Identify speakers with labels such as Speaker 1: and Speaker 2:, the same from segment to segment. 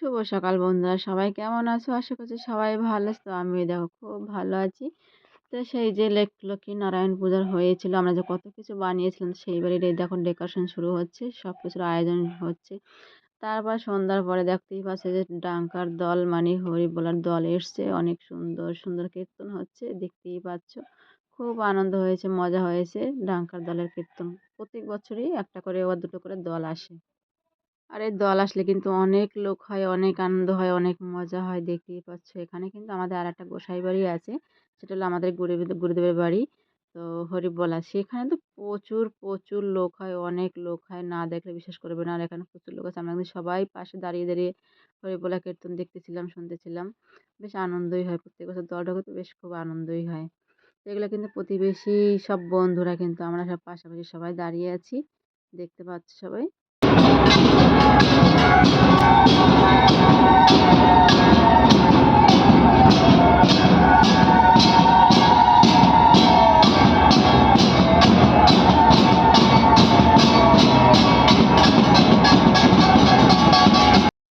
Speaker 1: শুভ সকাল বন্ধুরা। সবাই কেমন আছো? আশা করছি সবাই ভালো আছে। আমি দেখো খুব ভালো আছি। তো সেই যে লক্ষ্মী নারায়ণ পূজার হয়েছিল, আমরা যে কত কিছু বানিয়েছিলাম, সেই বাড়ির দেখো ডেকোরেশন শুরু হচ্ছে সব কিছুর আয়োজন হচ্ছে। তারপর সন্ধ্যার পরে দেখতেই পাচ্ছে যে ডাঙ্কার দল মানে হরি বলার দল এসছে। অনেক সুন্দর সুন্দর কীর্তন হচ্ছে, দেখতেই পাচ্ছ। খুব আনন্দ হয়েছে, মজা হয়েছে ডাঙ্কার দলের কীর্তন। প্রত্যেক বছরই একটা করে ওর দুটো করে দল আসে। আর দল আসলে কিন্তু অনেক লোক হয়, অনেক আনন্দ হয়, অনেক মজা হয়, দেখতেই পাচ্ছ। এখানে কিন্তু আমাদের আর একটা গোসাই বাড়ি আছে, সেটা হলো আমাদের গুরুদেব গুরুদেবের বাড়ি। তো হরিবলা সেখানে তো প্রচুর প্রচুর লোক হয়, অনেক লোক হয়, না দেখলে বিশ্বাস করবে না। আর এখানে প্রচুর লোক আছে, আমরা কিন্তু সবাই পাশে দাঁড়িয়ে দাঁড়িয়ে হরিবলা কীর্তন দেখতেছিলাম, শুনতেছিলাম। বেশ আনন্দই হয়, প্রত্যেক বছর দল ঢোকে তো বেশ খুব আনন্দই হয়। এগুলো কিন্তু প্রতিবেশী সব বন্ধুরা কিন্তু আমরা সব পাশাপাশি সবাই দাঁড়িয়ে আছি, দেখতে পাচ্ছি সবাই।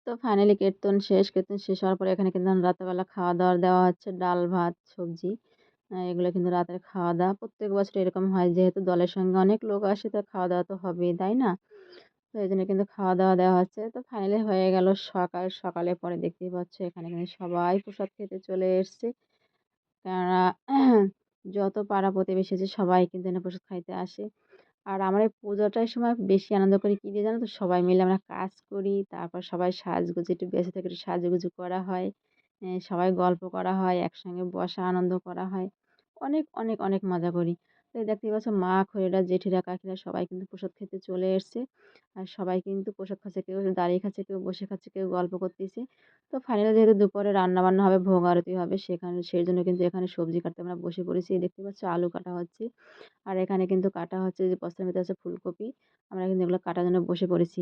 Speaker 1: তো ফাইনালি কীর্তন শেষ কীর্তন শেষ হওয়ার পরে এখানে কিন্তু রাতেরবেলা খাওয়া দাওয়া দেওয়া হচ্ছে, ডাল, ভাত, সবজি এগুলো কিন্তু রাতের খাওয়া দাওয়া প্রত্যেক বছর এরকম হয়, যেহেতু দলের সঙ্গে অনেক লোক আসে, তো খাওয়া দাওয়া তো হবেই, তাই না? তো এই জন্য কিন্তু খাওয়া দাওয়া দেওয়া হচ্ছে। তো ফাইনালি হয়ে গেল সকাল। সকালে পরে দেখতেই পাচ্ছ এখানে কিন্তু সবাই প্রসাদ খেতে চলে এসছে। কেননা যত পাড়া প্রতিবেশী আছে সবাই কিন্তু এখানে প্রসাদ খাইতে আসে। আর আমরা এই পুজোটার সময় বেশি আনন্দ করি কী দিয়ে জানো তো? সবাই মিলে আমরা কাজ করি, তারপর সবাই সাজগুজি, একটু বেঁচে থেকে একটু সাজুগুজু করা হয়। সবাই গল্প করা হয়, একসঙ্গে বসা, আনন্দ করা হয়। অনেক অনেক অনেক মজা করি। তো দেখতেই পাচ্ছ মা খরিরা জেঠিরা, কাকিরা সবাই কিন্তু প্রসাদ খেতে চলে এসছে। আর সবাই কিন্তু প্রসাদ খাচ্ছে, কেউ দাঁড়িয়ে খাচ্ছে, কেউ বসে খাচ্ছে, কেউ গল্প করতেছে। তো ফাইনালি যেহেতু দুপুরে রান্না বান্না হবে, ভোগ আরতি হবে, সেখানে সেই জন্য কিন্তু এখানে সবজি কাটতে আমরা বসে পড়েছি। দেখতে পাচ্ছ আলু কাটা হচ্ছে। আর এখানে কিন্তু কাটা হচ্ছে যে বস্তার ভিতরে আছে ফুলকপি। আমরা কিন্তু এগুলো কাটার জন্য বসে পড়েছি।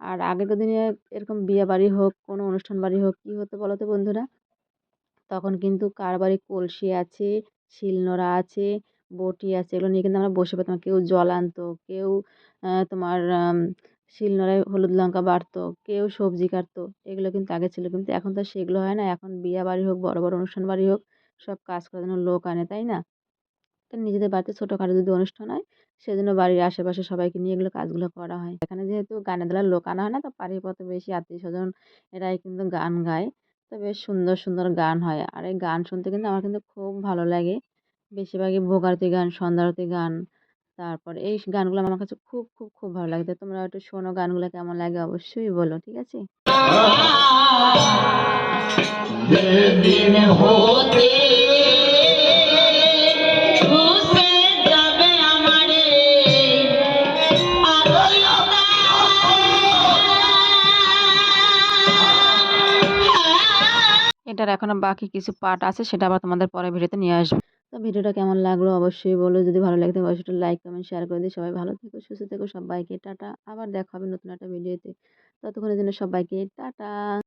Speaker 1: আর আগেকার দিনে এরকম বিয়ে বাড়ি হোক, কোনো অনুষ্ঠান বাড়ি হোক, কী হতো বলো তো বন্ধুরা? তখন কিন্তু কার বাড়ি কলসি আছে, শিলনোড়া আছে বটি আছে, এগুলো নিয়ে কিন্তু আমরা বসে পেতাম কেউ জল আনতো, কেউ তোমার শিলনোড়ায় হলুদ লঙ্কা বাটতো কেউ সবজি কাটতো, এগুলো কিন্তু আগে ছিল। কিন্তু এখন তো সেগুলো হয় না। এখন বিয়ে বাড়ি হোক, বড় বড় অনুষ্ঠান বাড়ি হোক, সব কাজ করার জন্য লোক আনে, তাই না? তো নিজেদের বাড়িতে ছোটোখাটো যদি অনুষ্ঠান হয়, সেজন্য বাড়ির আশেপাশে সবাইকে নিয়ে এগুলো কাজগুলো করা হয়। এখানে যেহেতু গানের দ্বারা লোক আনা হয় না, তো পাড়ি বেশি আত্মীয় স্বজন এরাই কিন্তু গান গায়। তো বেশ সুন্দর সুন্দর গান হয়। আর এই গান শুনতে কিন্তু আমার কিন্তু খুব ভালো লাগে। বেশিরভাগই ভোগারতি গান সন্ধ্যারতি গান। তারপর এই গানগুলো আমার কাছে খুব খুব খুব ভালো লাগে। তোমরা একটু শোনো গানগুলো কেমন লাগে অবশ্যই বলো ঠিক আছে? এটার এখনও বাকি কিছু পার্ট আছে সেটা আবার তোমাদের পরে ভিডিওতে নিয়ে আসব। তো ভিডিওটা কেমন লাগল অবশ্যই বলো। যদি ভালো লাগে থাকে অবশ্যই লাইক কমেন্ট শেয়ার করে দিই সবাই ভালো থেকো, সুস্থ থেকো, সবাইকে টাটা। আবার দেখা হবে নতুন একটা ভিডিওতে ততক্ষণের জন্য সবাইকে টাটা।